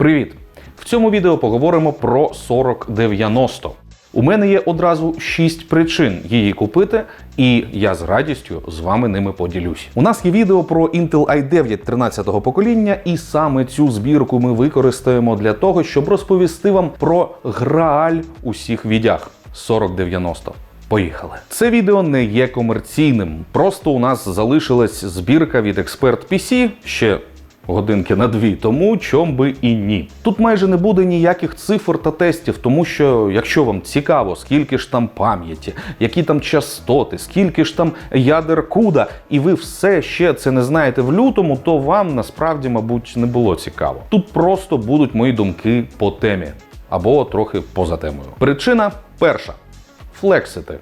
Привіт! В цьому відео поговоримо про 4090. У мене є одразу 6 причин її купити, і я з радістю з вами ними поділюсь. У нас є відео про Intel i9 13-го покоління, і саме цю збірку ми використаємо для того, щоб розповісти вам про грааль усіх відях 4090. Поїхали. Це відео не є комерційним. Просто у нас залишилась збірка від Expert PC ще годинки на дві, тому чом би і ні. Тут майже не буде ніяких цифр та тестів, тому що якщо вам цікаво, скільки ж там пам'яті, які там частоти, скільки ж там ядер куда, і ви все ще це не знаєте в лютому, то вам насправді, мабуть, не було цікаво. Тут просто будуть мої думки по темі або трохи поза темою. Причина перша флексити.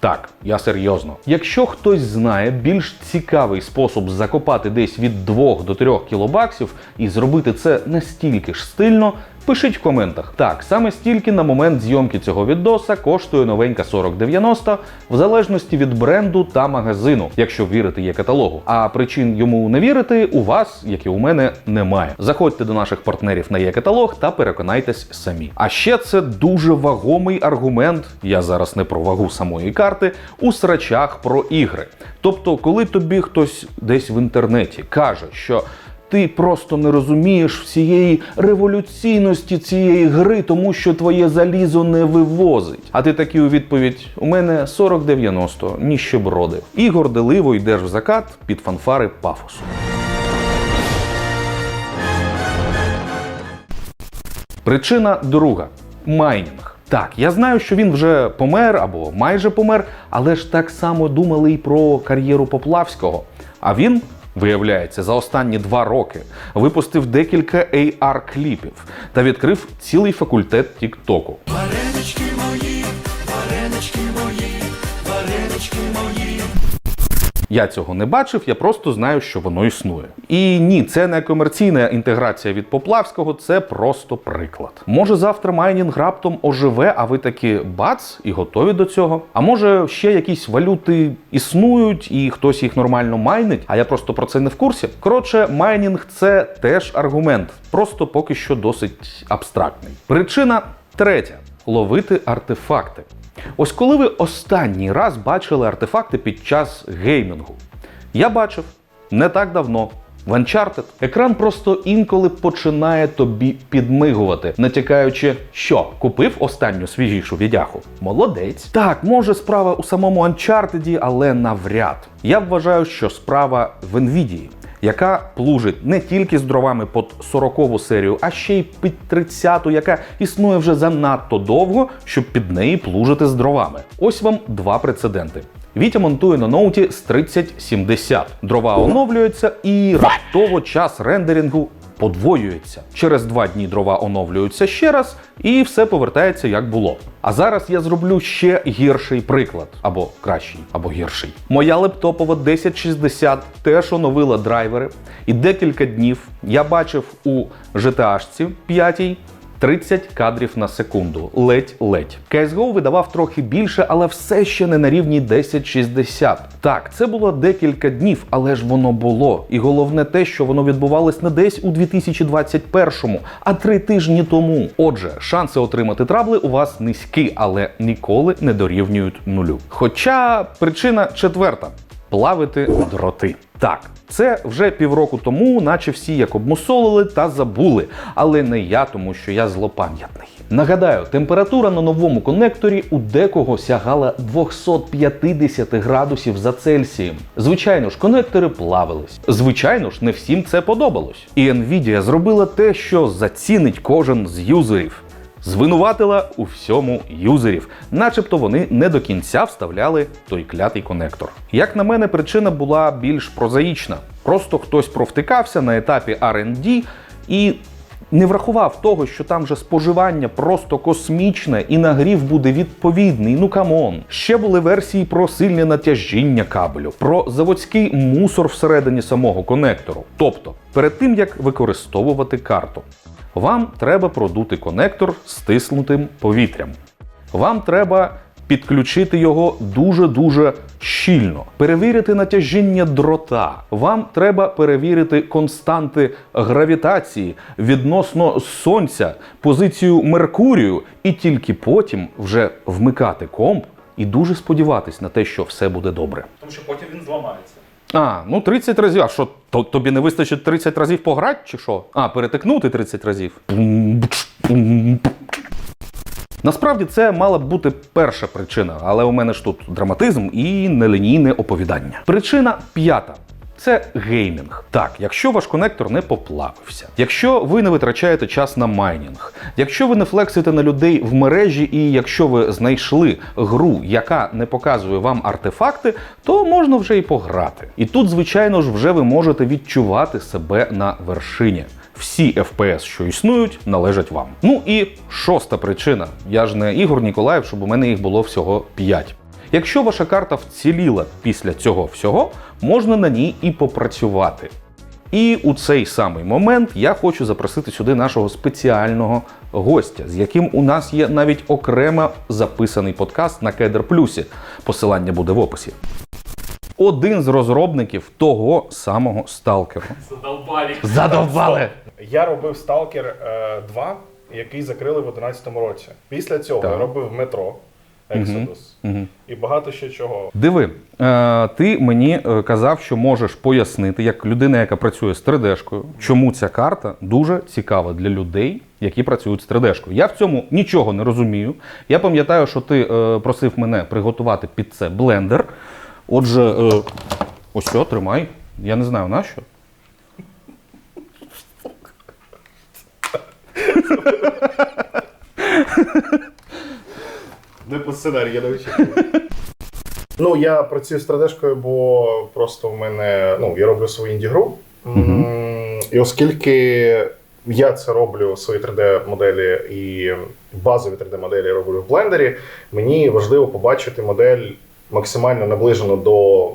Так, я серйозно. Якщо хтось знає більш цікавий спосіб закопати десь від 2 до 3 кілобаксів і зробити це настільки ж стильно, пишіть в коментах. Так, саме стільки на момент зйомки цього відоса коштує новенька 4090, в залежності від бренду та магазину, якщо вірити є каталогу. А причин йому не вірити у вас, як і у мене, немає. Заходьте до наших партнерів на є каталог та переконайтесь самі. А ще це дуже вагомий аргумент. Я зараз не про вагу самої карти у срачах про ігри. Тобто, коли тобі хтось десь в інтернеті каже, що ти просто не розумієш всієї революційності цієї гри, тому що твоє залізо не вивозить. А ти такий у відповідь: у мене 4090, ніщеброди. І горделиво йдеш в закат під фанфари пафосу. Причина друга майнінг. Так, я знаю, що він вже помер або майже помер, але ж так само думали і про кар'єру Поплавського. А він, виявляється, за останні два роки випустив декілька AR-кліпів та відкрив цілий факультет Тіктоку. Варенички мої, варенички мої, Я цього не бачив, я просто знаю, що воно існує. І ні, це не комерційна інтеграція від Поплавського, це просто приклад. Може, завтра майнінг раптом оживе, а ви таки бац і готові до цього. А може, ще якісь валюти існують і хтось їх нормально майнить, а я просто про це не в курсі. Коротше, майнінг це теж аргумент, просто поки що досить абстрактний. Причина третя ловити артефакти. Ось коли ви останній раз бачили артефакти під час геймінгу? Я бачив не так давно. В Uncharted екран просто інколи починає тобі підмигувати, натякаючи, що купив останню свіжішу відяху. Молодець. Так, може справа у самому Uncharted, але навряд. Я вважаю, що справа в Nvidia яка плужить не тільки з дровами під 40-ву серію, а ще й під 30-ту, яка існує вже занадто довго, щоб під неї плужити з дровами. Ось вам два прецеденти. Вітя монтує на ноуті з 3070. Дрова оновлюються і раптово час рендерінгу подвоюється. Через два дні дрова оновлюються ще раз, і все повертається як було. А зараз я зроблю ще гірший приклад, або кращий, або гірший. Моя лептопова 1060 теж оновила драйвери, і декілька днів я бачив у GTA 5 30 кадрів на секунду. Ледь-ледь. CSGO видавав трохи більше, але все ще не на рівні 1060. Так, це було декілька днів, але ж воно було. І головне те, що воно відбувалось не десь у 2021-му, а три тижні тому. Отже, шанси отримати трабли у вас низькі, але ніколи не дорівнюють нулю. Хоча причина четверта плавити дроти. Так, це вже півроку тому, наче всі як обмусолили та забули, але не я, тому що я злопам'ятний. Нагадаю, температура на новому конекторі у декого сягала 250 градусів за Цельсієм. Звичайно ж, конектори плавились. Звичайно ж, не всім це подобалось. І Nvidia зробила те, що зацінить кожен з юзерів звинуватила у всьому юзерів, начебто вони не до кінця вставляли той клятий конектор. Як на мене, причина була більш прозаїчна. Просто хтось провтикався на етапі R&D і не врахував того, що там же споживання просто космічне і нагрів буде відповідний. Ну камон. Ще були версії про сильне натяжіння кабелю, про заводський мусор всередині самого конектору. Тобто, перед тим як використовувати карту, вам треба продути конектор стиснутим повітрям. Вам треба підключити його дуже-дуже щільно, перевірити натяжіння дрота. Вам треба перевірити константи гравітації відносно сонця, позицію Меркурію, і тільки потім вже вмикати комп і дуже сподіватись на те, що все буде добре. Тому що потім він зламається. А, ну 30 разів. А що, то, тобі не вистачить 30 разів пограти, чи що? А, перетикнути 30 разів. Насправді це мала б бути перша причина, але у мене ж тут драматизм і нелінійне оповідання. Причина п'ята. Це геймінг. Так, якщо ваш конектор не поплавився, якщо ви не витрачаєте час на майнінг, якщо ви не флексите на людей в мережі, і якщо ви знайшли гру, яка не показує вам артефакти, то можна вже і пограти. І тут, звичайно ж, вже ви можете відчувати себе на вершині. Всі FPS, що існують, належать вам. Ну і шоста причина. Я ж не Ігор Ніколаєв, щоб у мене їх було всього 5. Якщо ваша карта вціліла після цього всього, можна на ній і попрацювати. І у цей самий момент я хочу запросити сюди нашого спеціального гостя, з яким у нас є навіть окремо записаний подкаст на Кедр Плюсі. Посилання буде в описі. Один з розробників того самого сталкеру. Задолбалі. Задовбали! Я робив е, 2, який закрили в 2011 році. Після цього Так. я робив метро Exodus і багато ще чого. Диви, е, ти мені е, казав, що можеш пояснити, як людина, яка працює з 3D-шкою, чому ця карта дуже цікава для людей, які працюють з 3D-шкою. Я в цьому нічого не розумію. Я пам'ятаю, що ти е, просив мене приготувати під це блендер. Отже, ось що, тримай. Я не знаю на що. Не по сценарію, я не очікую. Ну, я працюю з 3D-шкою, бо просто в мене. Ну, я роблю свою інді-гру. І оскільки я це роблю свої 3D-моделі і базові 3D-моделі роблю в блендері, мені важливо побачити модель максимально наближену до.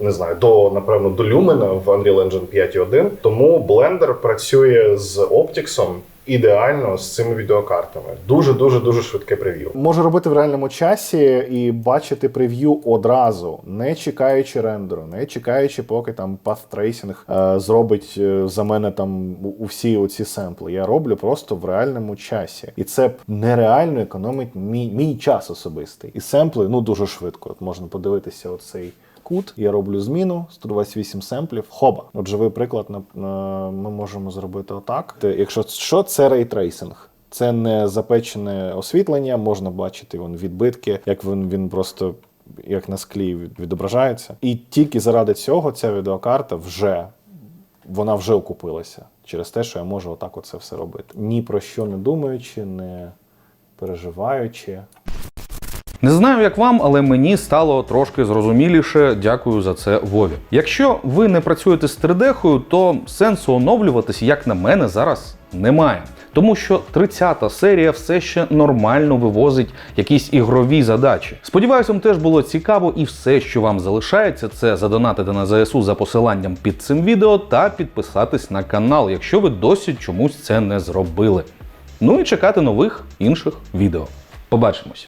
Не знаю, до напевно до Lumina в Unreal Engine 5.1. Тому Blender працює з Optix ідеально з цими відеокартами. Дуже дуже дуже швидке прев'ю. Можу робити в реальному часі і бачити прев'ю одразу, не чекаючи рендеру, не чекаючи, поки там Tracing е, зробить е, за мене там у- усі оці семпли. Я роблю просто в реальному часі, і це нереально економить мій, мій час особистий. І семпли ну дуже швидко. От можна подивитися оцей кут. Я роблю зміну 128 семплів. Хоба. От живий приклад на, на ми можемо зробити отак. Якщо що, це рейтрейсинг. Це не запечене освітлення, можна бачити вон відбитки, як він, він просто як на склі відображається. І тільки заради цього ця відеокарта вже вона вже окупилася через те, що я можу отак оце все робити. Ні про що не думаючи, не переживаючи. Не знаю, як вам, але мені стало трошки зрозуміліше. Дякую за це Вові. Якщо ви не працюєте з 3D, то сенсу оновлюватись, як на мене, зараз немає. Тому що 30-та серія все ще нормально вивозить якісь ігрові задачі. Сподіваюсь, вам теж було цікаво, і все, що вам залишається, це задонатити на ЗСУ за посиланням під цим відео та підписатись на канал, якщо ви досі чомусь це не зробили. Ну і чекати нових інших відео. Побачимось!